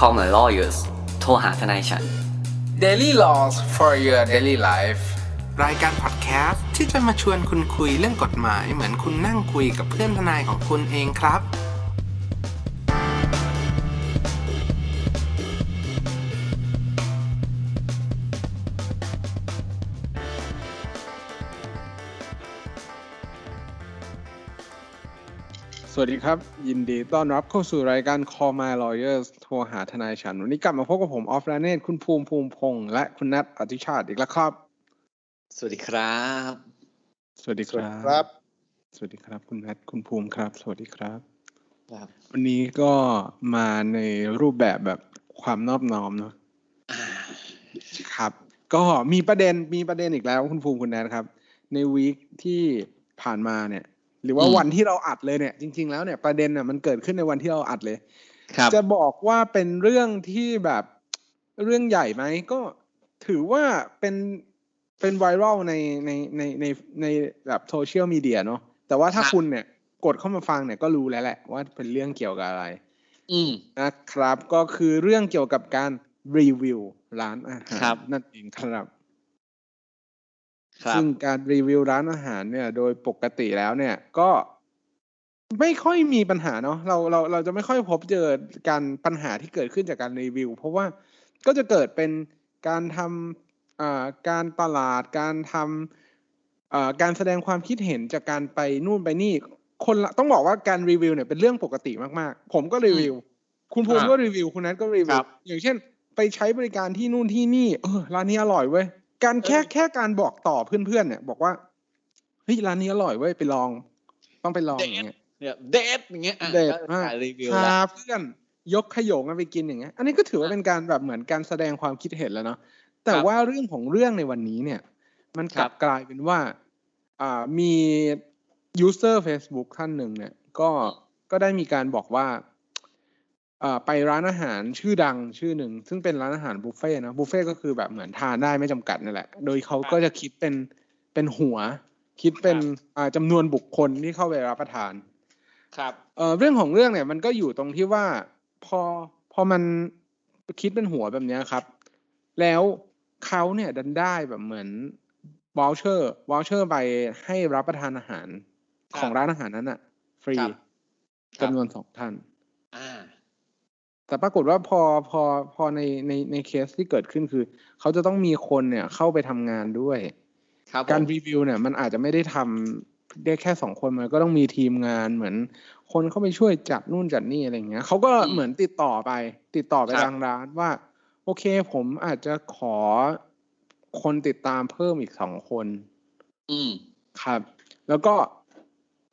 call my lawyers โทรหาทนายฉัน Daily Laws for your daily life รายการพอดแคสต์ที่จะมาชวนคุณคุยเรื่องกฎหมายเหมือนคุณนั่งคุยกับเพื่อนทนายของคุณเองครับ วัสดีครับ ยินดีต้อนรับเข้าสู่รายการ Call My Lawyers โทรหาทนายฉัน วันนี้กลับมาพบกับผม ออฟราเนตคุณภูมิภูมิพงษ์และคุณนัทอธิชาติอีกแล้วครับ สวัสดีครับ สวัสดีครับครับ สวัสดีครับ คุณนัทคุณภูมิครับ สวัสดีครับ ครับ วันนี้ก็มาในรูปแบบแบบความนอบน้อมเนาะอ่าครับ ก็มีประเด็นมีประเด็นอีกแล้ว คุณภูมิคุณนัทครับ ในวีคที่ผ่านมาเนี่ย หรือว่าวันที่เราอัดเลยเนี่ย จริง ๆ แล้วเนี่ยประเด็นน่ะมันเกิดขึ้นในวันที่เราอัดเลยครับจะบอกว่าเป็นเรื่องที่แบบเรื่องใหญ่ไหมก็ถือว่าเป็นเป็นไวรัลในในในในในแบบโซเชียลมีเดียเนาะแต่ว่าถ้าครับคุณเนี่ยกดเข้ามาฟังเนี่ยก็รู้แล้วแหละว่าเป็นเรื่องเกี่ยวกับอะไร อืมนะครับ ก็คือเรื่องเกี่ยวกับการรีวิวร้านอาหารครับนั่นเองครับครับ ซึ่งการรีวิวร้านอาหารเนี่ย โดยปกติแล้วเนี่ยก็ไม่ค่อยมีปัญหาเนาะเราเราเราจะไม่ค่อยพบเจอการปัญหาที่เกิดขึ้นจากการรีวิว เพราะว่าก็จะเกิดเป็นการทำอ่าการตลาดการทำอ่าการแสดงความคิดเห็นจากการไปนู่นไปนี่ คนละต้องบอกว่าการรีวิวเนี่ยเป็นเรื่องปกติมากๆ ผมก็รีวิว คุณภูมิอ่าก็รีวิวคุณนัทก็รีวิควรับอย่างเช่น ไปใช้บริการที่นู่นที่นี่เออร้านนี้อร่อยเว้ย การแค่เออแค่การบอกต่อเพื่อนๆเนี่ย บอกว่าเฮ้ยร้านนี้อร่อยเว้ยไปลอง ต้องไปลองอย่างเงี้ยเนี่ยเดทอย่างเงี้ยอะเดทก็มากขายรีวิวพาแล้วเพื่อนยกขยงกันไปกินอย่างเงี้ย อันนี้ก็ถือว่าเป็นการแบบเหมือนการแสดงความคิดเห็นแล้วเนาะแต่ครับว่าเรื่องของเรื่องในวันนี้เนี่ย มันกลับครับกลายเป็นว่า อ่ามียูเซอร์ Facebook ท่านหนึ่งเนี่ย ก็ก็ได้มีการบอกว่าอ่า ไปร้านอาหารชื่อดังชื่อหนึ่ง ซึ่งเป็นร้านอาหารบุฟเฟ่ต์นะบุฟเฟ่ต์ก็คือแบบเหมือนทานได้ไม่จำกัดนั่นแหละ โดยเขาก็จะคิดเป็นเป็นหัว คิดเป็นอ่าจำนวนบุคคลที่เข้าไปรับประทาน ครับเอ่อเรื่องของเรื่องเนี่ยมันก็อยู่ตรงที่ว่าพอพอมันคิดเป็นหัวแบบเนี้ยครับ แล้วเขาเนี่ยดันได้แบบเหมือนวอลเชอร์วอลเชอร์ไปให้รับประทานอาหารครับของร้านอาหารนั้นอะฟรีครับครับจำนวนสองท่านอ่า แต่ปรากฏว่าพอพอพอในในในเคสที่เกิดขึ้นคือ เขาจะต้องมีคนเนี่ยเข้าไปทำงานด้วยครับการผมรีวิวเนี่ย มันอาจจะไม่ได้ทำได้แค่สองคนมันก็ต้องมีทีมงานเหมือน คนเข้าไปช่วยจัดนู่นจัดนี่อะไรอย่างเงี้ยเขาก็เหมือนติดต่อไป ติดต่อไปทางร้านว่า โอเคผมอาจจะขอคนติดตามเพิ่มอีกสองคน อืมครับ แล้วก็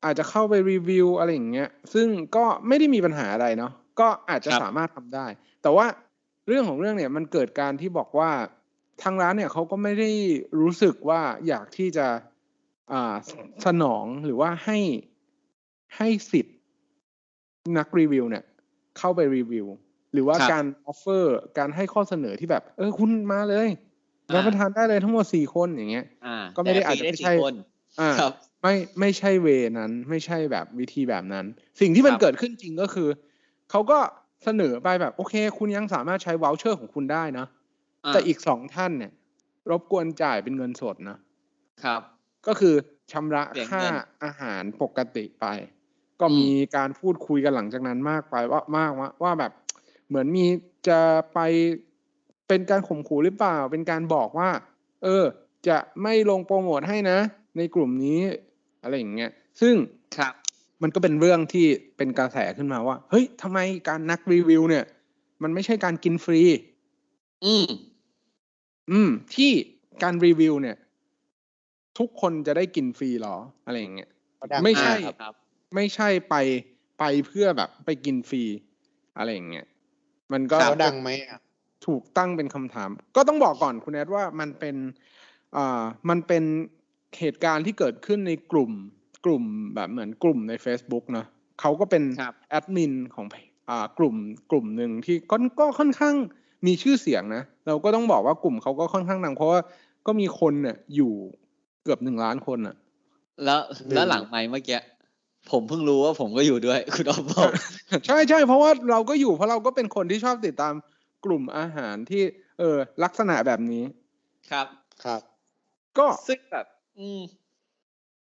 อาจจะเข้าไปรีวิวอะไรอย่างเงี้ย ซึ่งก็ไม่ได้มีปัญหาอะไรเนาะ ก็อาจจะครับสามารถทำได้ แต่ว่าเรื่องของเรื่องเนี่ยมันเกิดการที่บอกว่าทางร้านเนี่ยเขาก็ไม่ได้รู้สึกว่าอยากที่จะอ่าสนองหรือว่าให้ให้สิทธิ์นักรีวิวเนี่ย เข้าไปรีวิว หรือว่าครับการออฟเฟอร์การให้ข้อเสนอที่แบบ เออคุณมาเลยอ่ารับประทานได้เลยทั้งหมดสี่คนอย่างเงี้ยอ่าก็ไม่ได้แต่อาจจะฟรีไม่ใช่สี่คนอ่าครับไม่ไม่ใช่เวนั้น ไม่ใช่แบบวิธีแบบนั้น สิ่งที่มันครับเกิดขึ้นจริงก็คือ เขาก็เสนอไปแบบโอเค คุณยังสามารถใช้ว o ลเชอร์ของคุณได้นะาแต่อีกสองท่านเนี่ย รบกวนจ่ายเป็นเงินสดนะ ครับ ก็คือชำระเสียเงินค่าอาหารปกติไป ก็อืมมีการพูดคุยกันหลังจากนั้นมากไปว่ามากว่าว่าแบบเหมือนมีจะไปเป็นการข่มขู่หรือเปล่า เป็นการบอกว่า เออ จะไม่ลงโปรโมทให้นะ ในกลุ่มนี้อะไรอย่างเงี้ย ซึ่งครับ มันก็เป็นเรื่องที่เป็นกระแสขึ้นมาว่า เฮ้ยทำไมการนักรีวิว เนี่ย มันไม่ใช่การกินฟรี อืม อืม ที่การรีวิว เนี่ย ทุกคนจะได้กินฟรีเหรอ อะไรอย่างเงี้ยไม่ใช่อ่าครับไม่ใช่ไปไปเพื่อแบบ ไปกินฟรี อะไรอย่างเงี้ยมันก็เขาดังไหมอะถูกตั้งเป็นคำถาม ก็ต้องบอกก่อนคุณแอดว่ามันเป็นอ่ามันเป็นเหตุการณ์ที่เกิดขึ้นในกลุ่ม กลุ่มแบบเหมือนกลุ่มใน Facebook เนอะเขาก็เป็นครับแอดมินของอ่ากลุ่มกลุ่มหนึ่งที่ก็ก็ค่อนข้างมีชื่อเสียงนะ เราก็ต้องบอกว่ากลุ่มเขาก็ค่อนข้างดังเพราะว่าก็มีคนเนี่ยอยู่เกือบหนึ่งล้านคนอะแล้วแล้วหลังไมค์เมื่อกี้ผมเพิ่งรู้ว่าผมก็อยู่ด้วย คุณออฟบอกใช่ใช่เพราะว่าเราก็อยู่เพราะเราก็เป็นคนที่ชอบติดตามกลุ่มอาหารที่ เออลักษณะแบบนี้ ครับครับ ก็ซึ่งแบบ อืม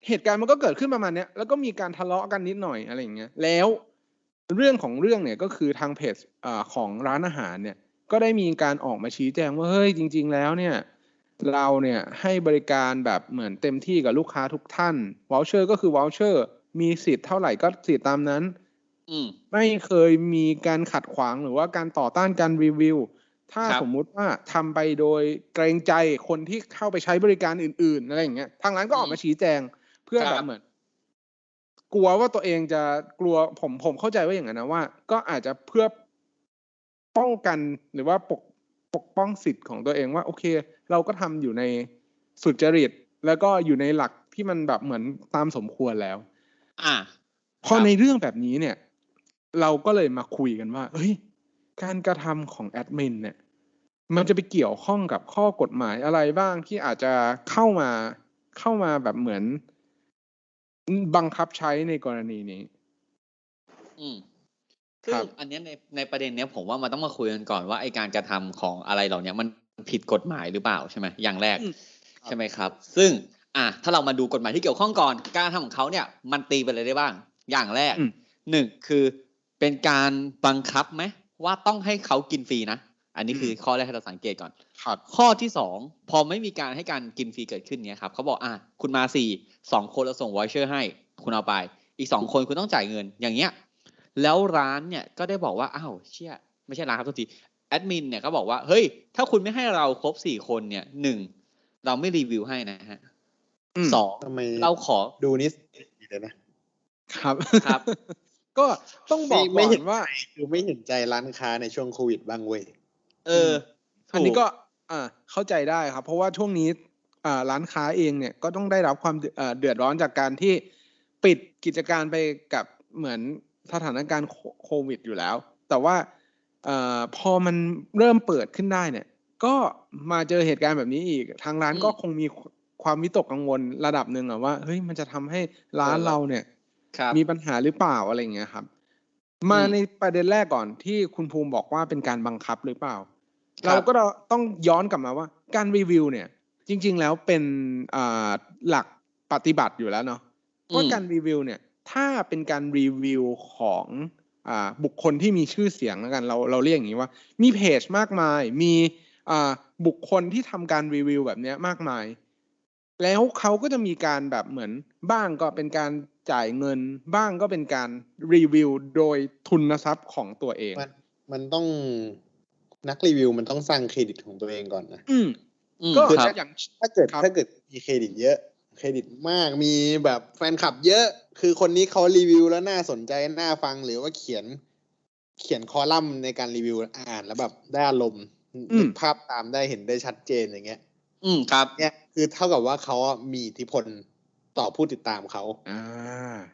เหตุการณ์มันก็เกิดขึ้นประมาณเนี้ยแล้วก็มีการทะเลาะกันนิดหน่อยอะไรอย่างเงี้ยแล้วเรื่องของเรื่องเนี่ยก็คือทางเพจอ่าของร้านอาหารเนี่ยก็ได้มีการออกมาชี้แจงว่าเฮ้ยจริง ๆ แล้วเนี่ยเราเนี่ยให้บริการแบบเหมือนเต็มที่กับลูกค้าทุกท่านวอลเชอร์ก็คือวอลเชอร์มีสิทธิ์เท่าไหร่ก็สิทธิ์ตามนั้นอืมไม่เคยมีการขัดขวางหรือว่าการต่อต้านการรีวิว ถ้าครับสมมุติว่าทำไปโดยเกรงใจคนที่เข้าไปใช้บริการอื่น ๆ อะไรอย่างเงี้ยทางร้านก็ออกมาชี้แจงเพื่อคแบรับบเหมือน กลัวว่าตัวเองจะกลัวผมผมเข้าใจว่าอย่างนั้นนะว่า ก็อาจจะเพื่อป้องกันหรือว่าปกปกป้องสิทธิ์ของตัวเองว่า โอเค เราก็ทำอยู่ในสุจริต แล้วก็อยู่ในหลักที่มันแบบเหมือนตามสมควรแล้ว อ่าพอครับในเรื่องแบบนี้เนี่ย เราก็เลยมาคุยกันว่าเฮ้ย การกระทำของแอดมินเนี่ย มันจะไปเกี่ยวข้องกับข้อกฎหมายอะไรบ้างที่อาจจะเข้ามาเข้ามาแบบเหมือน บังคับใช้ในกรณีนี้ อืมซึ่งครับอันเนี้ยในในประเด็นเนี้ยผมว่ามันต้องมาคุยกันก่อนว่าไอการกระทำของอะไรเหล่าเนี้ยมันผิดกฎหมายหรือเปล่าใช่ไหมอย่างแรกอืมใช่ไหมครับ ซึ่ง อะถ้าเรามาดูกฎหมายที่เกี่ยวข้องก่อนการทำของเขาเนี่ย มันตีไปเลยได้บ้าง อย่างแรกอืมหนึ่งคือเป็นการบังคับไหมว่าต้องให้เขากินฟรีนะ อันนี้คือข้อแรกให้เราสังเกตก่อนครับข้อที่สองพอไม่มีการให้การกินฟรีเกิดขึ้นเนี่ยครับเขาบอกอะคุณมาสี่สองคนเราส่งวอชเชอร์ให้ คุณเอาไป อีกสองคนคุณต้องจ่ายเงินอย่างเงี้ย แล้วร้านเนี่ยก็ได้บอกว่าอ้าวเชี่ยไม่ใช่ร้านครับทุกทีแอดมินเนี่ยก็บอกว่าเฮ้ย ถ้าคุณไม่ให้เราครบสี่คนเนี่ยหนึ่งเราไม่รีวิวให้นะฮะอืมสองทำไมเราขอดูนิสดีเลยนะครับครับ ก็ต้องบอกไม่ก่อเห็นนว่าดูไม่เห็นใจร้านค้าในช่วงโควิดบ้างเว้ย เออ อันนี้ถูก็อ่าเข้าใจได้ครับ เพราะว่าช่วงนี้อ่าร้านค้าเองเนี่ยก็ต้องได้รับความเดือเอ่อเดือดร้อนจากการที่ปิดกิจการไปกับเหมือนสถานการณ์โคโควิดอยู่แล้ว แต่ว่าเอ่อพอมันเริ่มเปิดขึ้นได้เนี่ย ก็มาเจอเหตุการณ์แบบนี้อีก ทางร้านอืมก็คงมีความวิตกกังวลระดับหนึ่งอะว่าเฮ้ยมันจะทำให้ร้านเออเราเนี่ยครับมีปัญหาหรือเปล่าอะไรอย่างเงี้ยครับ มาอืมในประเด็นแรกก่อนที่คุณภูมิบอกว่าเป็นการบังคับหรือเปล่าครับ เราก็ต้องย้อนกลับมาว่า การรีวิวเนี่ย จริง ๆ แล้วเป็นอ่าหลักปฏิบัติอยู่แล้วเนาะว่าการรีวิวเนี่ย ถ้าเป็นการรีวิวของอ่าบุคคลที่มีชื่อเสียงแล้วกัน เราเราเรียกอย่างนี้ว่า มีเพจมากมาย มีอ่าบุคคลที่ทำการรีวิวแบบเนี้ยมากมาย แล้วเขาก็จะมีการแบบเหมือนบ้างก็เป็นการจ่ายเงิน บ้างก็เป็นการรีวิวโดยทุนทรัพย์ของตัวเอง มันมันต้อง นักรีวิวมันต้องสร้างเครดิตของตัวเองก่อนนะอืมอืมก็ครับอย่างถ้าเกิดครับถ้าเกิดมีเครดิตเยอะ เครดิตมากมีแบบแฟนคลับเยอะ คือคนนี้เขารีวิวแล้วน่าสนใจน่าฟังหรือว่าเขียน เขียนคอลัมน์ในการรีวิวอ่านแล้วแบบได้อารมณ์นึกภาพตามได้เห็นได้ชัดเจนอย่างเงี้ย อืมครับ เนี่ยคือเท่ากับว่าเขาอะมีอิทธิพลต่อผู้ติดตามเขาอ่า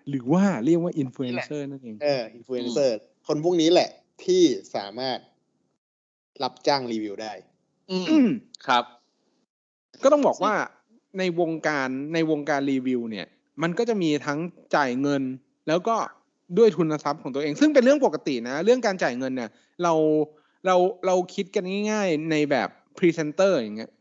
หรือว่าเรียกว่าอินฟลูเอนเซอร์นั่นเองเอออินฟลูเอนเซอร์คนพวกนี้แหละที่สามารถ รับจ้างรีวิวได้อืมอืมครับ ก็ต้องบอกว่าในวงการในวงการรีวิว เนี่ย มันก็จะมีทั้งจ่ายเงิน แล้วก็ด้วยทุนทรัพย์ของตัวเอง ซึ่งเป็นเรื่องปกตินะ เรื่องการจ่ายเงินเนี่ย เราเราเราคิดกันง่าย ๆในแบบพรีเซนเตอร์อย่างเงี้ย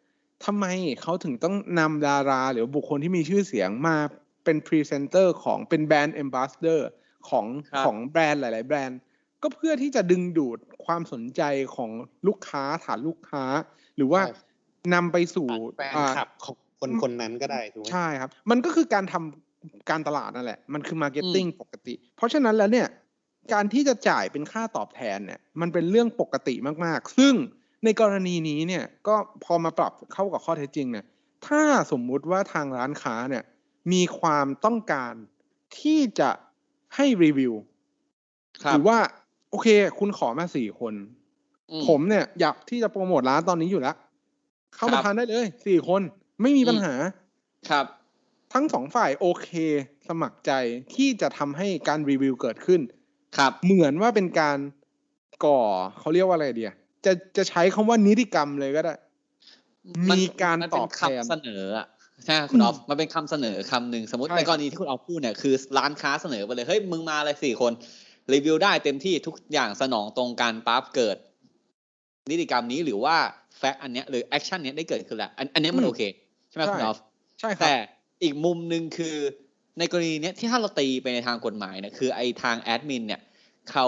ทำไมเขาถึงต้องนำดารา หรือบุคคลที่มีชื่อเสียงมาเป็นพรีเซนเตอร์ของเป็นแบรนด์ a อมบ s สเดอร์ของครับของแบรนด์หลาย ๆ แบรนด์ ก็เพื่อที่จะดึงดูดความสนใจของลูกค้าฐานลูกค้า หรือว่าใช่นำไปสู่แฟนอ่าคลับของคนคนนั้นก็ได้ถูกไหมใช่ครับ มันก็คือการทำการตลาดนั่นแหละ มันคือมาร์เก็ตติ้งปกติ เพราะฉะนั้นแล้วเนี่ยการที่จะจ่ายเป็นค่าตอบแทนเนี่ย มันเป็นเรื่องปกติมากๆ ซึ่งในกรณีนี้เนี่ยก็พอมาปรับเข้ากับข้อเท็จจริงเนี่ย ถ้าสมมุติว่าทางร้านค้าเนี่ย มีความต้องการที่จะให้รีวิวครัหบรือว่า โอเค คุณขอมาสี่คนอืผมเนี่ย อยากที่จะโปรโมทร้านตอนนี้อยู่แล้ว เข้ามาครับทานได้เลยสี่คนไม่มีปัญหา ครับ ทั้งสองฝ่ายโอเค สมัครใจที่จะทำให้การรีวิวเกิดขึ้น ครับ เหมือนว่าเป็นการก่อเขาเรียกว่าอะไรเดียจะจะใช้คำว่านิติกรรมเลยก็ได้นมีการนเป็นตอบแทนคำเสนออะใช่ไหมคุณอือมอฟมันเป็นคำเสนอคำหนึ่งสมมติใช่ในกรณีที่คุณออฟพูดเนี่ยคือร้านค้าเสนอไปเลยเฮ้ยมึงมาเลยสี่คน รีวิวได้เต็มที่ทุกอย่างสนองตรงกันปั๊บเกิด นิติกรรมนี้หรือว่าแฟกต์อันเนี้ยหรือแอคชั่นเนี้ยได้เกิดขึ้นแล้วอันอันเนี้ยมันโอเค ใช่ไหมคุณออฟใช่ครับแต่อีกมุมหนึ่งคือในกรณีเนี้ยที่ถ้าเราตีไปในทางกฎหมายเนี่ยคือไอทางแอดมินเนี่ยเขา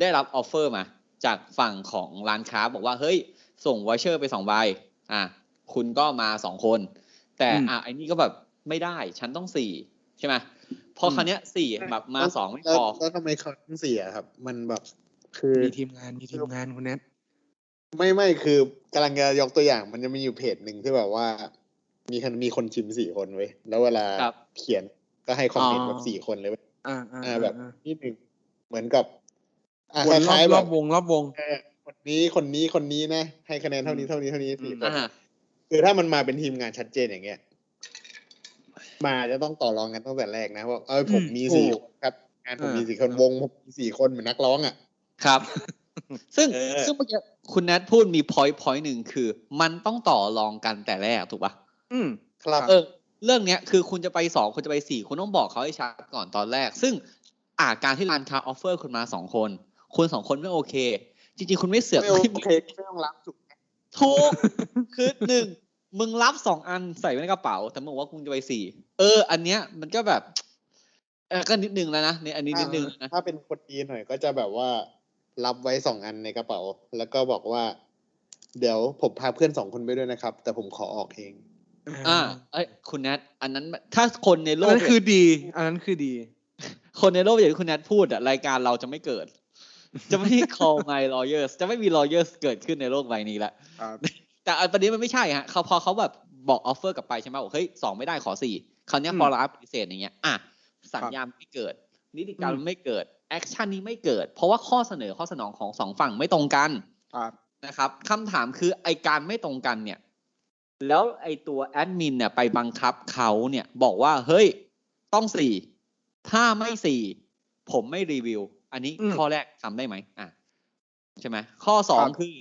ได้รับออฟเฟอร์มา จากฝั่งของร้านค้าบอกว่าเฮ้ย ส่งวอเชอร์ไปสองใบอะคุณก็มาสองคน แต่อืมอะไอ้นี่ก็แบบไม่ได้ฉันต้องสี่ใช่ไหม พออืมคราวเนี้ยสี่แบบมาสองไม่แล้วพอแล้วทำไมเขาต้องเสียครับ มันแบบคือมีทีมงานมีทีมงานคุณแนทไม่ไม่คือกำลังจะยกตัวอย่าง มันจะมีอยู่เพจหนึ่งที่แบบว่า มีคนมีคนชิมสี่คนเว้ยแล้วเวลาครับเขียนก็ให้คอมเมนต์อ๋อแบบสี่คนเลยเว้ยอ่าอ่าอ่าแบบอ่านิดหนึ่งเหมือนกับอ่าวนครอบล้ายๆรแบอบบวงรอบวงเออคนนี้คนนี้คนนี้นะให้คะแนนเท่านี้เท่านี้เท่านี้สี่คนอ่าคือถ้ามันมาเป็นทีมงานชัดเจนอย่างเงี้ย มาจะต้องต่อรองกันตั้งแต่แรกนะว่าเออผมอืมมีถูสี่กคนครับงานผมอ่ามีมีสี่คนวงผมมีสี่คนเหมือนนักร้องอะครับ ซึ่งเออซึ่งเมื่อกี้คุณแนทพูดมีพอยต์พอยต์หนึ่งคือ มันต้องต่อรองกันแต่แรกถูกปะอืม ครับเออเรื่องเนี้ยคือคุณจะไปสองคุณจะไปสี่คุณต้องบอกเขาให้ชัดก่อนตอนแรก ซึ่งอาการที่ร้านค้าออฟเฟอร์คุณมาสองคนคุณสองคนไม่โอเค จริงๆ คุณไม่เสือกไม่โอไม่เคไม่ต้องรับถูกไหมถูกคือหนึ่ง มึงรับสองอันใส่ไว้ในกระเป๋า แต่มึงบอกว่าคุณจะไปสี่เออ อันเนี้ยมันก็แบบเออก็นิดนึงแล้วนะในอันนี้นิดนึงนะถ้าเป็นคนดีหน่อยก็จะแบบว่า รับไว้สองอันในกระเป๋า แล้วก็บอกว่า เดี๋ยวผมพาเพื่อนสองคนไปด้วยนะครับ แต่ผมขอออกเอง อ่าเอ้ยคุณแนทอันนั้นถ้าคนในโลอันกนั้นคือดี อันนั้นคือดี คนในโลกอย่างที่คุณแนทพูดอะรายการเราจะไม่เกิด จะไม่ call my lawyers จะไม่มี lawyers เกิดขึ้นในโลกใบนี้ละครับ แต่อันประเด็นมันไม่ใช่ฮะเขาพอเขาแบบบอกออฟเฟอร์กลับไปใช่ไหมบอกเฮ้ยสองไม่ได้ขอสี่คราวเนี้ยอืมพอรับปฏิเสธอย่างเงี้ยอะสัญญาณไม่เกิด นิติกรรมอืมไม่เกิดแอคชั่นนี้ไม่เกิด เพราะว่าข้อเสนอข้อสนองของสองฝั่งไม่ตรงกันครับนะครับคำถามคือไอการไม่ตรงกันเนี่ย แล้วไอตัวแอดมินเนี่ยไปบังคับเขาเนี่ยบอกว่าเฮ้ยต้องสี่ถ้าไม่สี่ผมไม่รีวิว อันนี้อืมข้อแรกทำได้ไหมอะใช่ไหมข้อสองครับคือ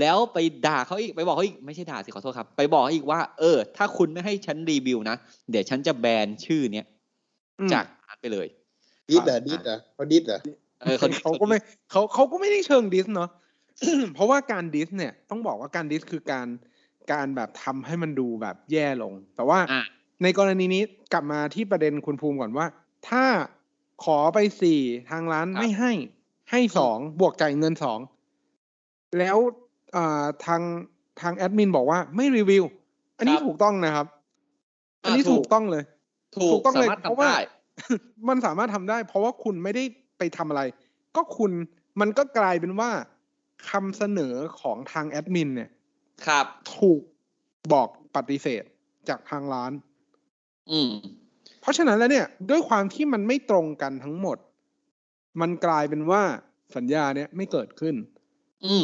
แล้วไปด่าเขาอีกไปบอกเขาอีกไม่ใช่ด่าสิขอโทษครับ ไปบอกเขาอีกว่า เออ ถ้าคุณไม่ให้ฉันรีวิวนะเดี๋ยวฉันจะแบนชื่อเนี้ยอืมจากร้านไปเลยดิดเหรอดิดเหรอเขาดิดเหรอเออเขาเขาก็ไม่เขาเขาก็ไม่ได้เชิงดิสเนาะเพราะว่าการดิสเนี่ยต้องบอกว่าการดิสคือการการแบบทำให้มันดูแบบแย่ลง แต่ว่าอะในกรณีนี้กลับมาที่ประเด็นคุณภูมิก่อนว่า ถ้าขอไปสี่ทางร้านไม่ให้ให้สองบวกจ่ายเงินสองแล้วอ่า ทางทางแอดมินบอกว่าไม่รีวิว อันนี้ถูกต้องนะครับ อันนี้ถูกต้องเลย ถูถูกกต้องสาเลยมารถเพราะทำว่าได้มันสามารถทำได้ เพราะว่าคุณไม่ได้ไปทำอะไร ก็คุณมันก็กลายเป็นว่าคำเสนอของทางแอดมินเนี่ย ครับ ถูกบอกปฏิเสธจากทางร้าน อืม เพราะฉะนั้นแล้วเนี่ย ด้วยความที่มันไม่ตรงกันทั้งหมด มันกลายเป็นว่าสัญญาเนี่ยไม่เกิดขึ้นอืม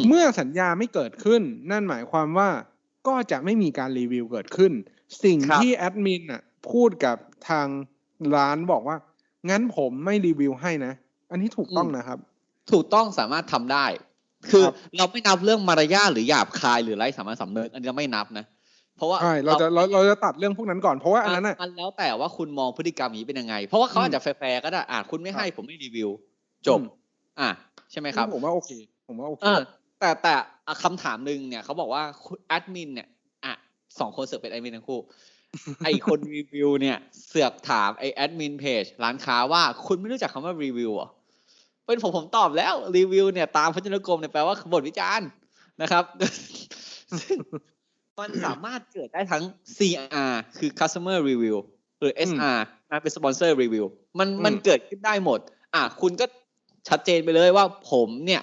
เมื่อสัญญาไม่เกิดขึ้น นั่นหมายความว่าก็จะไม่มีการรีวิวเกิดขึ้น สิ่งครับที่แอดมินอะพูดกับทางร้านบอกว่า งั้นผมไม่รีวิวให้นะ อันนี้ถูกต้องนะครับ ถูกต้องสามารถทำได้ คือครับเราไม่นับเรื่องมารยาทหรือหยาบคายหรือไร้สามัญสำนึกอันนี้เราไม่นับนะเพราะว่าใช่เราจะเราเราจะตัดเรื่องพวกนั้นก่อนเพราะว่าอันนั้นอะมันแล้วแต่ว่าคุณมองพฤติกรรมนี้เป็นยังไง เพราะว่าเขาอืมอาจจะแฟร์ๆก็ได้อะคุณไม่ให้ครับผมไม่รีวิว จบอืมอะใช่ไหมครับผมว่าโอเค ผมว่าโอเคเออแต่แต่อะคำถามหนึ่งเนี่ยเขาบอกว่าคุณแอดมินเนี่ยอะสองคนเสือกเป็นแอดมินทั้งคู่ ไอคนรีวิวเนี่ย เสือกถามไอแอดมินเพจร้านค้าว่าคุณไม่รู้จักคำว่ารีวิวเหรอเป็นผมผมตอบแล้วรีวิวเนี่ยตามพจนานุกรมเนี่ยแปลว่าบทวิจารณ์นะครับซึ่งมันสามารถเกิดได้ทั้ง CR คือ customer review หรือ SR นะเป็น sponsor review มันมันอืมเกิดขึ้นได้หมด อะคุณก็ชัดเจนไปเลยว่าผมเนี่ย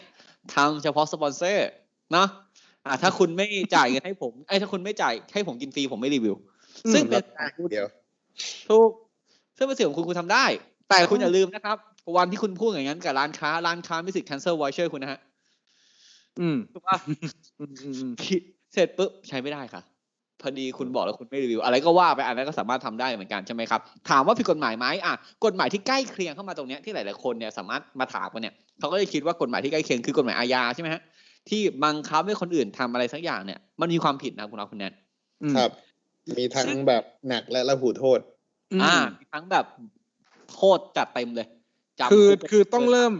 ทำเฉพาะสปอนเซอร์เนาะอะถ้าคุณไม่จ่ายเงินให้ผมไอ้ยถ้าคุณไม่จ่ายให้ผมกินฟรีผมไม่รีวิว ซึ่งเป็นเดี๋ยวถูกซึ่งเป็นสิ่งของคุณคุณทำได้ แต่คุณอย่าลืมนะครับ วันที่คุณพูดอย่างนั้นกับร้านค้า ร้านค้ามีสิทธิ์ cancel voucher คุณนะฮะ อืมถูกป่ะอืมอืมอืมคิดเสร็จปุ๊บใช้ไม่ได้ค่ะ พอดีคุณบอกแล้วคุณไม่รีวิว อะไรก็ว่าไปอันนั้นก็สามารถทำได้เหมือนกันใช่ไหมครับ ถามว่าผิดกฎหมายไหมอะกฎหมายที่ใกล้เคียงเข้ามาตรงเนี้ยที่หลาย ๆ คนเนี่ยสามารถมาถามกันเนี่ยเขาก็จะคิดว่ากฎหมายที่ใกล้เคียงคือกฎหมายอาญาใช่ไหมฮะที่บังคับให้คนอื่นทำอะไรสักอย่างเนี่ย มันมีความผิดนะคุณเอาคุณแนนอืมครับ มีทั้งแบบหนักและระหูโทษมอ่ามีทั้งแบบโทษจัดเต็มเลยจำคือคุกไปคือต้องลยเริ่ม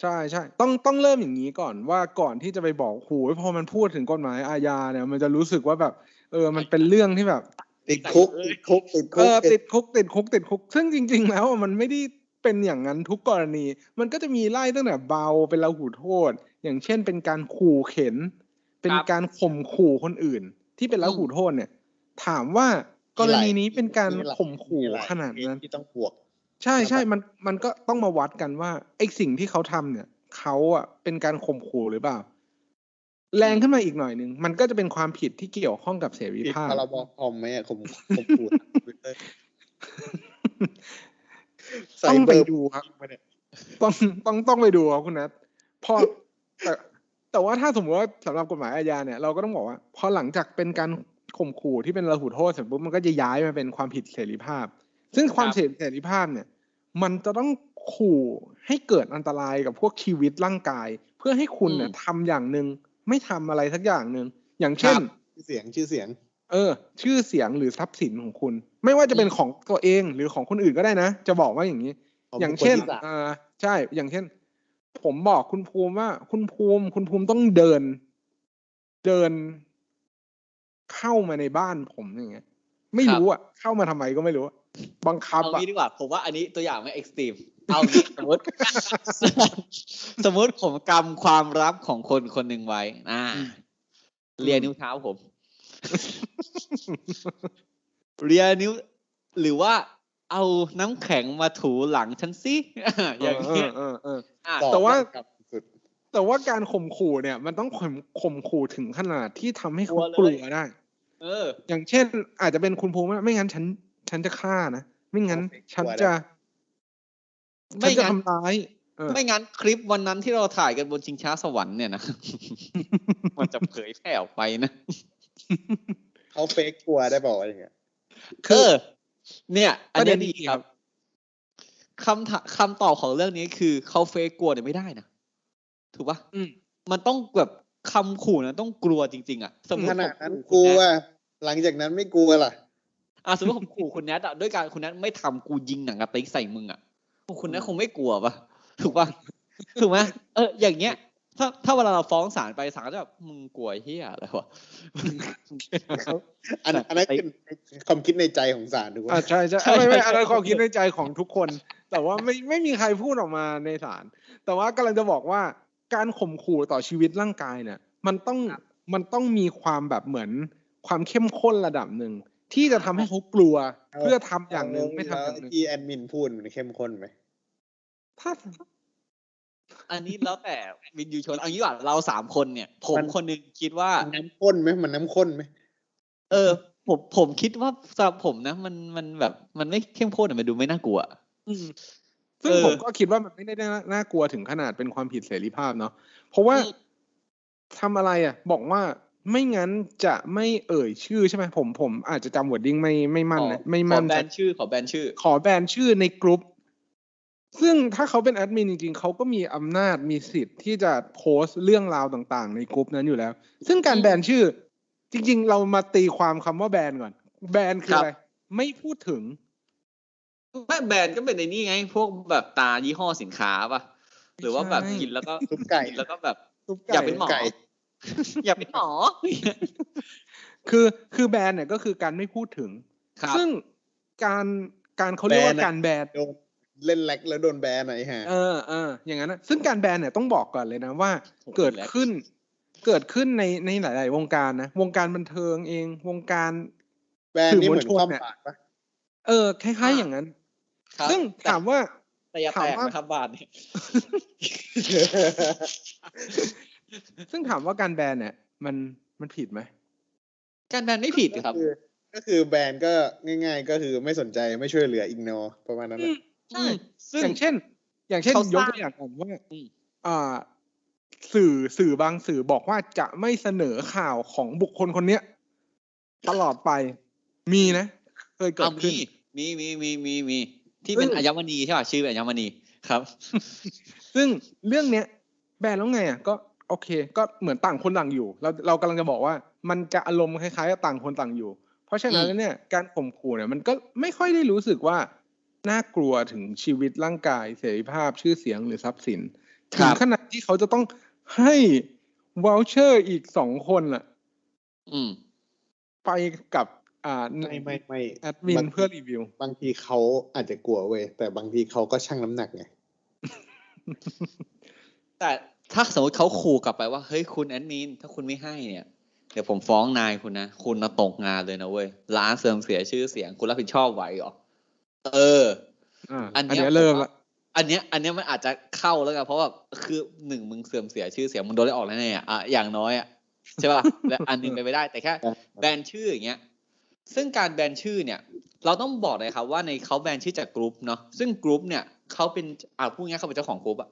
ใช่ใช่ต้องต้องเริ่มอย่างนี้ก่อนว่าก่อนที่จะไปบอกโหยพอมันพูดถึงกฎหมายอาญาเนี่ย มันจะรู้สึกว่าแบบ เออ มันเป็นเรื่องที่แบบ ติดคุกติดคุกติดเอคุกอติดคุกติดคุกติดคุก ซึ่งจริง ๆ แล้วอะมันไม่ได้เป็นอย่างนั้นทุกกรณี มันก็จะมีไล่ตั้งแต่เบาเป็นละหูโทษ อย่างเช่น เป็นการขู่เข็น เป็นการข่มขู่คนอื่น ที่เป็นละหูโทษเนี่ย ถามว่ากรณีนี้เป็นการข่มขู่ขนาดนั้นที่ต้องบวก ใช่ใช่มันมันก็ต้องมาวัดกันว่าไอ้สิ่งที่เขาทำเนี่ยเขาอะเป็นการข่มขู่หรือเปล่า แรงขึ้นมาอีกหน่อยหนึ่งมันก็จะเป็นความผิดที่เกี่ยวข้องกับเสรีผิดภาพพรบคอมไหมอะข่มข่มขู่ทางทวิตเตอร์ต้องไปซเร์ดูครับมาเนี่ยต้องต้องต้องไปดูครับคุณนัทพอแต่แต่ว่าถ้าสมมติว่าสำหรับกฎหมายอาญาเนี่ยเราก็ต้องบอกว่าพอหลังจากเป็นการข่มขู่ที่เป็นระหูโทษเสร็จปุ๊บมันก็จะย้ายมาเป็นความผิดเสรีภาพ ซึ่งความเสรีภาพเนี่ย มันจะต้องขู่ให้เกิดอันตรายกับพวกชีวิตร่างกาย เพื่อให้คุณเนี่ยทำอย่างหนึ่ง ไม่ทำอะไรสักอย่างหนึ่งอย่างเช่นชื่อเสียงชื่อเสียง เออ ชื่อเสียงหรือทรัพย์สินของคุณ ไม่ว่าจะเป็นของตัวเองหรือของคนอื่นก็ได้นะ จะบอกว่าอย่างนี้ของอย่างเช่นบุคคลที่สามอ่าใช่ อย่างเช่น ผมบอกคุณภูมิว่า คุณภูมิ คุณภูมิต้องเดิน เดิน เข้ามาในบ้านผมอย่างเงี้ย ไม่รู้อะ เข้ามาทำไมก็ไม่รู้อะ บังคับเอาอะงี้ดีกว่า ผมว่าอันนี้ตัวอย่างไม่เอ็กซ์ตรีมเอางี้สมมติ สมมติผมกำความลับของคนคนหนึ่งไว้อ่าเรียนนิ้วเท้าผม เรียนนิ้ว หรือว่าเอาน้ำแข็งมาถูหลังฉันสิอย่างเอเงี้อยเออเอออะตอบแต่ว่ากับสุดแต่ว่าการข่มขู่เนี่ย มันต้องข่มข่มขู่ถึงขนาดที่ทำให้เขากลัวเลยกลัวได้ เออ อย่างเช่น อาจจะเป็นคุณภูมิว่าไม่งั้นฉัน ฉันจะฆ่านะไม่งั้น ฉันจะไม่ฉันจะงั้นทำร้ายเออไม่งั้นคลิปวันนั้นที่เราถ่ายกันบนชิงช้าสวรรค์เนี่ยนะมันจะเผยแพร่ออกไปนะเขาเฟกกลัวได้บอกว่าอย่างเงี้ยคือเนี่ย อันประเด็นี้นดีดีคครัรับบคำถาคำตอบของเรื่องนี้คือเขาเฟกกลัวเนี่ยไม่ได้นะถูกปะอืมมันต้องแบบคำขู่นะต้องกลัวจริง ๆ อะสมมขตินาดผมนั้นขู่กคุณลัวแนทหลังจากนั้นไม่กลัวล่ะ อะสมมติผมขู่คุณแนทอะด้วยการคุณแนทไม่ทำกูยิงหนังกระติกใส่มึงอะคุณแนทคงไม่กลัวปะถูกปะถูกไหมเอออย่างเงี้ย ถ้าถ้าเวลาเราฟ้องศาลไปศาลก็จะแบบมึงกลัวเฮียอะไรวะอันอันนั้นคือความคิดในใจของศาลถูกไหมอ่าใช่ใช่ใช่ไม่ไม่ใช่อันนั้นความคิดในใจของทุกคน แต่ว่าไม่ไม่มีใครพูดออกมาในศาลแต่ว่ากำลังจะบอกว่าการข่มขู่ต่อชีวิตร่างกายเนี่ย มันต้องมันต้องมีความแบบเหมือนความเข้มข้นระดับหนึ่ง ที่จะทำให้เขากลัว เพื่อทำอย่างหนึ่งไม่ทำอย่างหนึ่งที่แอดมินพูดมันเข้มข้นไหมถ้าอันนี้แล้วแต่วินยูชนเอางี้ดีกว่าเราสามคนเนี่ย ผมมันคนหนึ่งคิดว่ามันน้ำข้นไหมมันน้ำข้นไหมเออ ผมผมคิดว่าสำหรับผมนะ มันมันแบบ มันไม่เข้มข้นอะมันดูไม่น่ากลัวซึ่งเออผมก็คิดว่ามันไม่ได้น่าน่ากลัวถึงขนาดเป็นความผิดเสรีภาพเนาะเพราะว่าอืมทำอะไรอะ บอกว่า ไม่งั้นจะไม่เอ่ยชื่อใช่ไหมผมผมอาจจะจำวอร์ดิ้งไม่ไม่มั่นนะไม่ขอมั่นแบใจนชื่อขอแบนชื่อ ขอแบนชื่อในกลุ่มซึ่งถ้าเขาเป็นแอดมินจริงๆ เขาก็มีอำนาจมีสิทธิ์ที่จะโพสต์เรื่องราวต่างๆ ในกลุ่มนั้นอยู่แล้ว ซึ่งการอืมแบนชื่อ จริง ๆ เรามาตีความคำว่าแบนก่อน แบนคือครับอะไร ไม่พูดถึงไม่แบนก็เป็นในนี่ไง พวกแบบตายี่ห้อสินค้าป่ะ หรือว่าแบบใช่กินแล้วก็ซุปไก่กินแล้วก็แบบซุปอยากเป็นหมอไก่ อยากเป็นหมอ คือคือแบนเนี่ยก็คือการไม่พูดถึงครับซึ่งการการเขาเรียกว่าแบนอะการแบนโดนเล่นแล็กแล้วโดนแบนไหนฮะเออเอออย่างนั้นนะซึ่งการแบนเนี่ยต้องบอกก่อนเลยนะว่าผมเกิดเป็นแล็กขึ้น เกิดขึ้นในในหลาย ๆ วงการนะ วงการบันเทิงเอง วงการแบนนี่เหมือนสื่อมวลชนความเนี่ยปากปะเออคล้ายๆอย่างนั้นครับซึ่งถามว่าแต่อย่าถามแตกว่านะครับบาทเนี่ย ซึ่งถามว่าการแบนเนี่ย มันมันผิดไหมการแบนไม่ผิดครับ ก็คือก็คือแบนก็ง่าย ๆ ก็คือไม่สนใจไม่ช่วยเหลืออิกนอประมาณนั้นแหละใช่ซึ่งอย่างเช่น อย่างเช่นเขายสกร้างตัวอย่างก่อนว่าอืมอ่า สื่อสื่อบางสื่อบอกว่าจะไม่เสนอข่าวของบุคคลคนเนี้ยตลอดไปมีนะ เคยเกิเอาดขึ้นมีมีมีมีมีมีที่เป็นซึ่งอัญมณีใช่ป่ะชื่อเป็นอัญมณีครับ ซึ่งเรื่องเนี้ยแบนแล้วไงอะก็ โอเค ก็เหมือนต่างคนต่างอยู่ เราเรากำลังจะบอกว่า มันจะอารมณ์คล้ายๆกับต่างคนต่างอยู่พราะฉะนั้นอืมเนี่ยการข่มขู่เนี่ยมันก็ไม่ค่อยได้รู้สึกว่าน่ากลัวถึงชีวิตร่างกายเสรีภาพชื่อเสียงหรือทรัพย์สินคถึรังบขนาดที่เขาจะต้องให้วอลเชอร์อีกสองคนอะอืมไปกับอ่าไม่ไม่ไม่แอดมินบางเพื่อรีวิว บางทีเขาอาจจะกลัวเว้ยแต่บางทีเขาก็ชั่งน้ำหนักไงแต่ ถ้าสมมติเขาขู่กลับไปว่าเฮ้ยคุณแอดมินถ้าคุณไม่ให้เนี่ยเดี๋ยวผมฟ้องนายคุณนะ คุณน่ะตกงานเลยนะเว้ยร้านเสื่อมเสียชื่อเสียงคุณรับผิดชอบไหวเหรอเอออ่าอันอันเนี้ยเนี้ยเริ่มผมว่าละอันเนี้ยอันเนี้ยมันอาจจะเข้าแล้วกันเพราะว่าคือหนึ่งมึงเสื่อมเสียชื่อเสียงมึงโดนไล่ออกแน่ๆอะอะอย่างน้อยอะใช่ป่ะและอันหนึงไปนไม่ได้แต่แค่แบนชื่ออย่างเงี้ย ซึ่งการแบนชื่อเนี่ย เราต้องบอกเลยครับว่าในเขาแบนชื่อจากกรุ๊ปเนาะซึ่งกรุ๊ปเนี่ยเขาเป็นอ่าพูดง่ายๆเขาเป็นเจ้าของกรุ๊ปอะ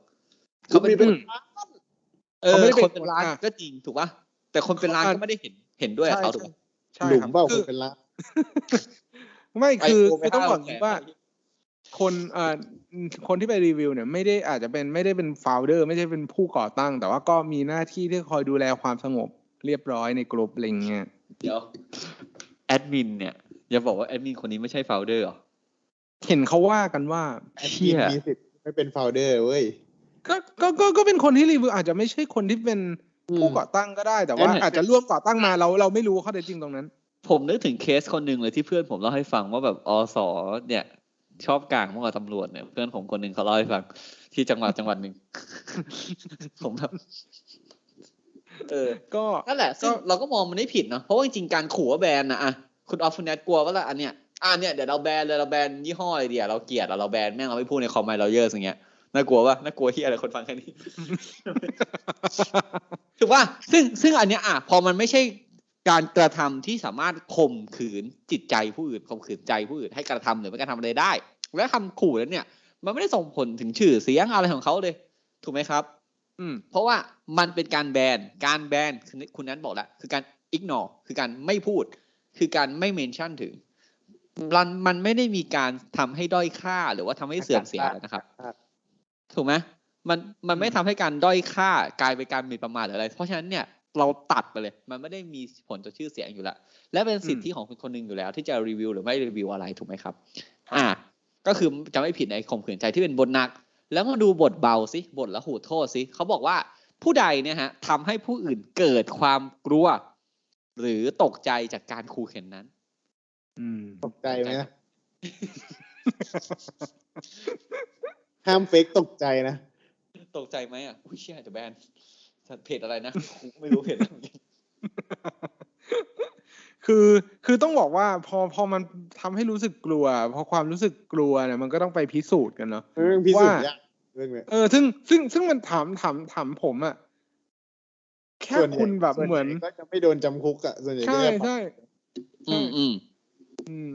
เขาเป็นมี เป็นเออเขาไม่ได้คเป็นนเป็นร้านอะก็จริงถูกป่ะแต่คนเป็นร้านเขาอาจก็ไม่ได้เห็นเห็นด้วยกับเขาถูกป่ะใช่หลุมครับเปล่าคืคอนเป็นละไม่คือไโคือต้องบอกไปอย่างห้นี้ว่า คนเอ่อคนที่ไปรีวิวเนี่ย ไม่ได้อาจจะเป็นไม่ได้เป็นฟ o ลเดอร์ ไม่ใช่เป็นผู้ก่อตั้ง แต่ว่าก็มีหน้าที่ที่คอยดูแลความสงบเรียบร้อยในกลุ่มอะไรเงี้ยเดี๋ยวแอดมินเนี่ยอย่าบอกว่าแอดมินคนนี้ไม่ใช่โฟลเดอร์หรอเห็นเขาว่ากันว่าเชี่ยมีสิทธิ์ไม่เป็นโฟลเดอร์เว้ย ก็ก็ก็ก็เป็นคนที่รีวิวอาจจะไม่ใช่คนที่เป็นอืมผู้ก่อตั้งก็ได้ แต่ว่าเอ้ยอาจจะร่วมก่อตั้งมาเราเราไม่รู้ข้อเท็จจริงตรงนั้น ผมนึกถึงเคสคนหนึ่งเลยที่เพื่อนผมเล่าให้ฟังว่าแบบอสเนี่ย ชอบกลางมากกว่าตำรวจเนี่ยเพื่อนผมคนหนึ่งเขาเล่าให้ฟังที่จังหวัดจังหวัดหนึ่งผมแบบเออ ก็นั่นแหละซึ่งก็เราก็มองมันไม่ผิดเนาะเพราะว่าจริงๆการขู่ว่าแบนนะอะคุณออฟฟูเนตกลัวว่าละอันเนี้ยอะเนี่ยเดี๋ยวเราแบนเลยเราแบนยี่ห้ออะไรเดียวเราเกลียดอะเราแบนแม่งเราไม่พูดในคอมไมเราเยอร์อย่างเงี้ย น่ากลัวปะน่ากลัวที่อะไรคนฟังแค่นี้ถูกป่ะซึ่งซึ่งอันเนี้ยอะพอมันไม่ใช่การกระทำที่สามารถข่มขืนจิตใจผู้อื่นข่มขืนใจผู้อื่นให้กระทำหรือไม่กระทำอะไรได้ และคำขู่นั้นเนี่ย มันไม่ได้ส่งผลถึงชื่อเสียงอะไรของเขาเลย ถูกไหมครับ อืม เพราะว่ามันเป็นการแบนการแบนคือคุณนั้นบอกแล้วคือการ ignore คือการไม่พูด คือการไม่เมนชั่นถึงมันมันไม่ได้มีการทำให้ด้อยค่าหรือว่าทำให้เสื่อมเสียนะครับ ถูกไหมมันมันไม่ทำให้การด้อยค่ากลายเป็นการหมีประมาทหรืออะไร เพราะฉะนั้นเนี่ยเราตัดไปเลย มันไม่ได้มีผลต่อชื่อเสียงอยู่แล้ว และเป็นสิทธิของคนคนหนึ่งอยู่แล้ว ที่จะรีวิวหรือไม่รีวิวอะไรถูกไหมครับ อ่า ก็คือจะไม่ผิดในข่มขืนใจที่เป็นบทหนัก แล้วมาดูบทเบาสิบทละหูโทษสิเขาบอกว่าผู้ใดเนี่ยฮะทำให้ผู้อื่นเกิดความกลัว หรือตกใจจากการขู่เข็นนั้น อืม ตกใจไหมนะ ห้ามเฟกตกใจนะ ตกใจไหมอะ อุ้ยเชี่ยจะแบนเพจอะไรนะกูก็ไม่รู้เพจอะไรเหมือนกันคือคือต้องบอกว่าพอพอมันทำให้รู้สึกกลัว พอความรู้สึกกลัวเนี่ยมันก็ต้องไปพิสูจน์กันเนาะเรื่องพิสูจน์ว่ายากเรื่องเนี้ยเออซึ่งซึ่งซึ่งมันถามถามถามผมอะแค่ส่วนใหญ่คุณแบบส่วนเหมือนใญ่ก็จะไม่โดนจำคุกอะส่วนใหญ่ก็ใช่จะใช่อืมอืมอืม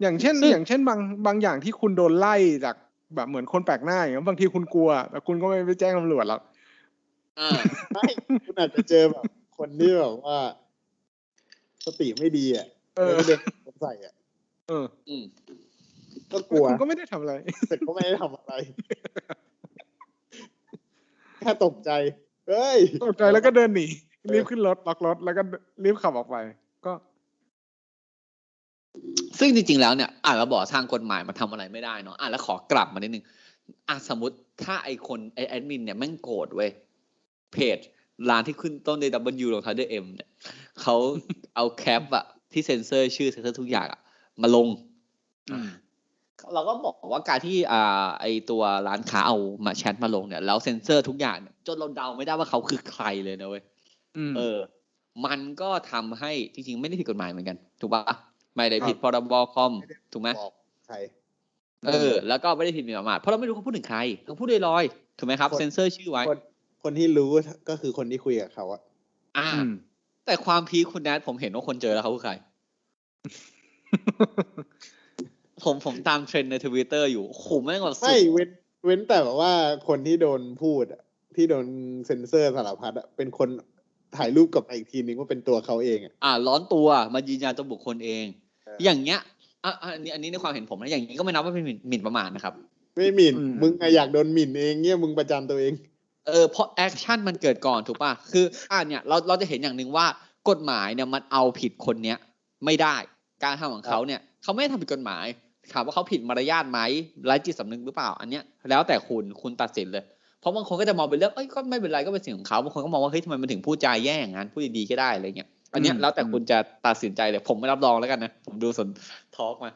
อย่างเช่นซึ่งอย่างเช่นบางบางอย่างที่คุณโดนไล่จาก แบบเหมือนคนแปลกหน้าอย่างเงี้ยบางทีคุณกลัวแต่คุณก็ไม่ไปแจ้งตำรวจหรอกอ่าไม่คุณอาจจะเจอแบบคนที่แบบว่า สติไม่ดีอะเออแล้วก็เดินใส่อะเออ อืมก็กลัวคุณก็ไม่ได้ทำอะไรแต่ก็ไม่ได้ทำอะไรแค่ตกใจเฮ้ยตกใจแล้วก็เดินหนีรีบขึ้นรถล็อกรถแล้วก็รีบขับออกไป ก็ ซึ่งจริงๆแล้วเนี่ยอะเราบอกทางกฎหมายมันทำอะไรไม่ได้เนาะอะแล้วขอกลับมานิดนึงอะสมมติถ้าไอคนไอแอดมินเนี่ยแม่งโกรธเว้ยเพจร้านที่ขึ้นต้นด้วย W ลงท้ายด้วย M เนี่ยเขาเอาแคปอะที่เซ็นเซอร์ชื่อเซ็นเซอร์ทุกอย่างอะมาลงอืมเราก็บอกว่าการที่อ่าไอตัวร้านค้าเอามาแชทมาลงเนี่ยแล้วเซ็นเซอร์ทุกอย่างเนี่ยจนเราเดาไม่ได้ว่าเขาคือใครเลยนะเว้ยอืมเออ มันก็ทำให้จริงๆ ไม่ได้ผิดกฎหมายเหมือนกัน ถูกปะ ไม่ได้ผิดพรบคอมถูกไหมบอกใครเออ แล้วก็ไม่ได้ผิดหมิ่นประมาทเพราะเราไม่รู้เขาพูดถึงใครเขาพูดลอยๆถูกไหมครับคนเซ็นเซอร์ชื่อไว้คนคนที่รู้ก็คือคนที่คุยกับเขาอะอ่าอืมแต่ความพีคคุณแนทผมเห็นว่าคนเจอแล้วเขาคือใคร ผมผมตามเทรนด์ในทวิตเตอร์อยู่โอ้โหแม่งแบบสุไม่ดเว้นเว้นแต่แบบว่าคนที่โดนพูดอะที่โดนเซ็นเซอร์สารพัดอะเป็นคนถ่ายรูปกลับมาอีกทีนึงว่าเป็นตัวเขาเองอะอ่าร้อนตัวมายืนยันตัวบุคคลเองเออออย่างเงี้ยอะอะอันนี้อันนี้ในความเห็นผมนะอย่างนี้ก็ไม่นับว่าเป็นหมิ่นหมิ่นประมาทนะครับ ไม่หมิ่น อืม มึงอะอยากโดนหมิ่นเองเนี่ยมึงประจานตัวเอง เออเพราะแอคชั่นมันเกิดก่อนถูกป่ะคืออ่าเนี่ยเราเราจะเห็นอย่างหนึ่งว่ากฎหมายเนี่ยมันเอาผิดคนเนี้ยไม่ได้การทำของเขาเนี่ยเขาไม่ได้ทำผิดกฎหมายถามว่าเขาผิดมารยาทไหมไร้จิตสำนึกหรือเปล่า อันเนี้ยแล้วแต่คุณคุณตัดสินเลย เพราะบางคนก็จะมองเป็นเรื่องเอ้ยก็ไม่เป็นไรก็เป็นสิ่งของเขาบางคนก็มองว่าเฮ้ยทำไมมันถึงพูดจาแย่อย่างนั้นพูดดีๆก็ได้อะไรเงี้ย อันเนี้ยอืมแล้วแต่คุณจะตัดสินใจเลยผมไม่รับรองแล้วกันนะ ผมดูสนทอล์กมา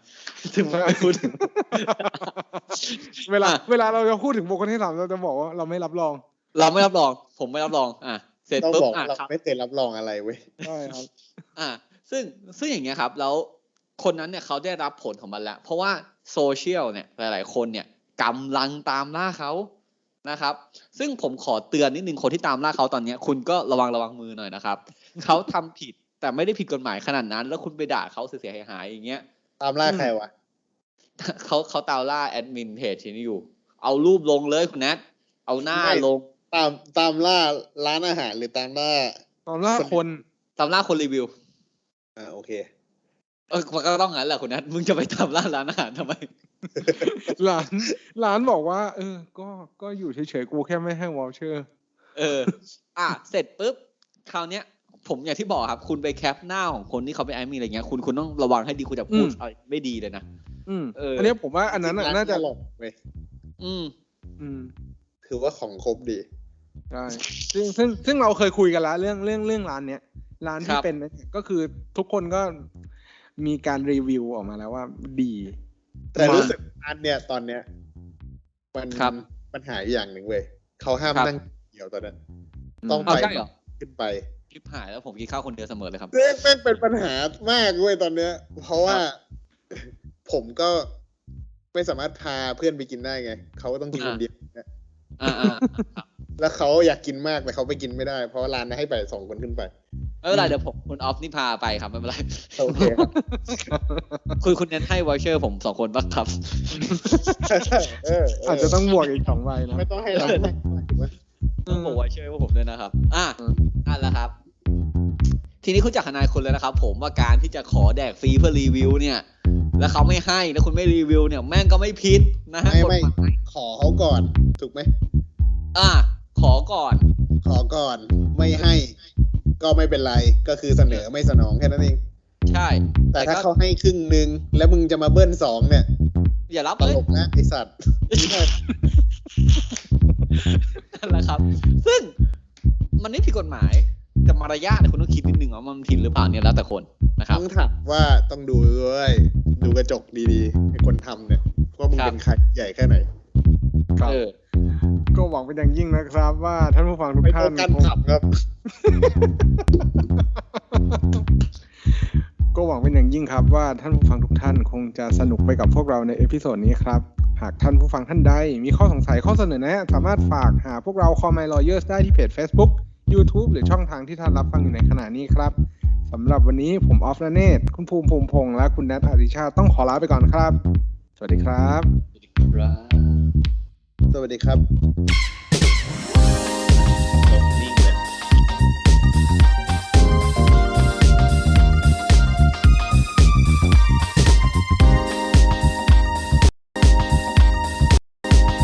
ถึงไม่พูดถึงเวลาอะเวลาเราจะพูดถึงบุคคลที่สามเราจะบอกว่าเราไม่รับรอง เราไม่รับรอง ผมไม่รับรอง อะเสร็จต้องปุ๊บบอกอะเราครับไม่เคยรับรองอะไรเว้ยใช่ครับ อะซึ่งซึ่งอย่างเงี้ยครับ แล้วคนนั้นเนี่ยเขาได้รับผลของมันแล้ว เพราะว่าโซเชียลเนี่ยหลาย ๆ คนเนี่ยกำลังตามล่าเขา นะครับ ซึ่งผมขอเตือนนิดนึงคนที่ตามล่าเขาตอนเนี้ยคุณก็ระวังระวังมือหน่อยนะครับเขาทำผิดแต่ไม่ได้ผิดกฎหมายขนาดนั้น แล้วคุณไปด่าเขาเสียหายๆอย่างเงี้ย ตามล่าใครวะเขาเขาตามล่าแอดมินเพจนี้อยู่ เอารูปลงเลยคุณแนทเอาหน้าไม่ลง ตามตามล่าร้านอาหารหรือตามล่าตอนล่าคน ตามล่าคนรีวิว อ่าโอเค เออมันก็ต้องงั้นแหละคุณนัทมึงจะไปทำร้านร้านอาหารทำไม หลานหลานบอกว่า เออ ก็ก็อยู่เฉยๆกูแค่ไม่ให้วอลเชอร์ เออ อะเสร็จปุ๊บคราวเนี้ย ผมอย่างที่บอกครับ คุณไปแคปหน้าของคนที่เขาเป็นแอดมินอะไรเงี้ยคุณคุณต้องระวังให้ดีคุณจะพูดอืมอะไรไม่ดีเลยนะอืมเอออัอันเนี้ยผมว่าอันนั้นน่ะร้น่าจะหลอกเว้ยอืม อืม ถือว่าของครบดีใช่ซึ่งซึ่งซึ่งเราเคยคุยกันแล้วเรื่องเรื่องเรื่องร้านเนี้ยร้านคที่รับเป็นเนี่ยก็คือทุกคนก็มีการรีวิวออกมาแล้วว่าดี แต่มารู้สึกร้านเนี่ยตอนเนี้ย มันครับปัญหาอยู่อย่างหนึ่งเว้ยเขาห้ามครับนั่งเดี่ยวตอนนั้น ต้องเอาไปใช่เหรอขึ้นไปคลิปหายแล้วผมกินข้าวคนเดียวเสมอเลยครับเรื่องแม่งเป็นปัญหามากเว้ยตอนเนี้ย เพราะว่าผมก็ไม่สามารถพาเพื่อนไปกินได้ไงเขาก็ต้องกินคนเดียวนะอ่าอ่าแล้วเขาอยากกินมากแต่เขาไปกินไม่ได้ เพราะว่าร้านนั้นให้ไปสองคนขึ้นไป ไม่เป็นไรเดี๋ยวผมคุณออฟนี่พาไปครับไม่เป็นไรโอเคครับคุณคุณเน้นให้วอเชอร์ผมสองคนบ้างครับเออเอาจจะต้องบวกอีกสองใบนะไม่ต้องให้เราไม่ต้องบอกว่าช่วยว่าผมด้วยนะครับ อะอืมนั่นแหละครับ ทีนี้คุณจากทนายคุณแล้วนะครับ ผมว่าการที่จะขอแดกฟรีเพื่อรีวิว เนี่ย แล้วเขาไม่ให้แล้วคุณไม่รีวิว เนี่ยแม่งก็ไม่ผิดนะฮะไม่ไม่กฎหายขอเขาก่อน ถูกไหมอะขอก่อน ขอก่อนไม่ให้ ก็ไม่เป็นไรก็คือเสนอไม่สนองแค่นั้นเอง ใช่ แต่แต่ถ้าก็เขาให้ครึ่งหนึ่งแล้วมึงจะมาเบิ้ลสองเนี่ย อย่ารับตเลยลกนะไอสัตว์ นั่นแหละครับ ซึ่งมันไม่ผิดกฎหมาย แต่มารยาทเนี่ยคุณต้องคิดนิดนึงว่ามันผิดหรือเปล่าเนี่ยแล้วแต่คนนะครับ ต้องถามว่าต้องดูด้วยดูกระจกดีๆไอคนทำเนี่ยว่ามึงครับ เป็นใครใหญ่แค่ไหนครับเออ ก็หวังเป็นอย่างยิ่งนะครับ ว่าท่านผู้ฟังทุกไม่ท่าต้อนงกันคงขับครับ ก็หวังเป็นอย่างยิ่งครับว่าท่านผู้ฟังทุกท่านคงจะสนุกไปกับพวกเราในเอพิโซดนี้ครับ หากท่านผู้ฟังท่านใด มีข้อสงสัยข้อเสนอแนะสามารถฝากหาพวกเรา Call My Lawyers ได้ที่เพจ Facebook YouTube หรือช่องทางที่ท่านรับฟังอยู่ในขณะนี้ครับสำหรับวันนี้ผมออฟนเนตคุณภูมิภูมิพงษ์และคุณแนทอาริชาต้องขอลาไปก่อนครับ สวัสดีครับ สวัสดีครับ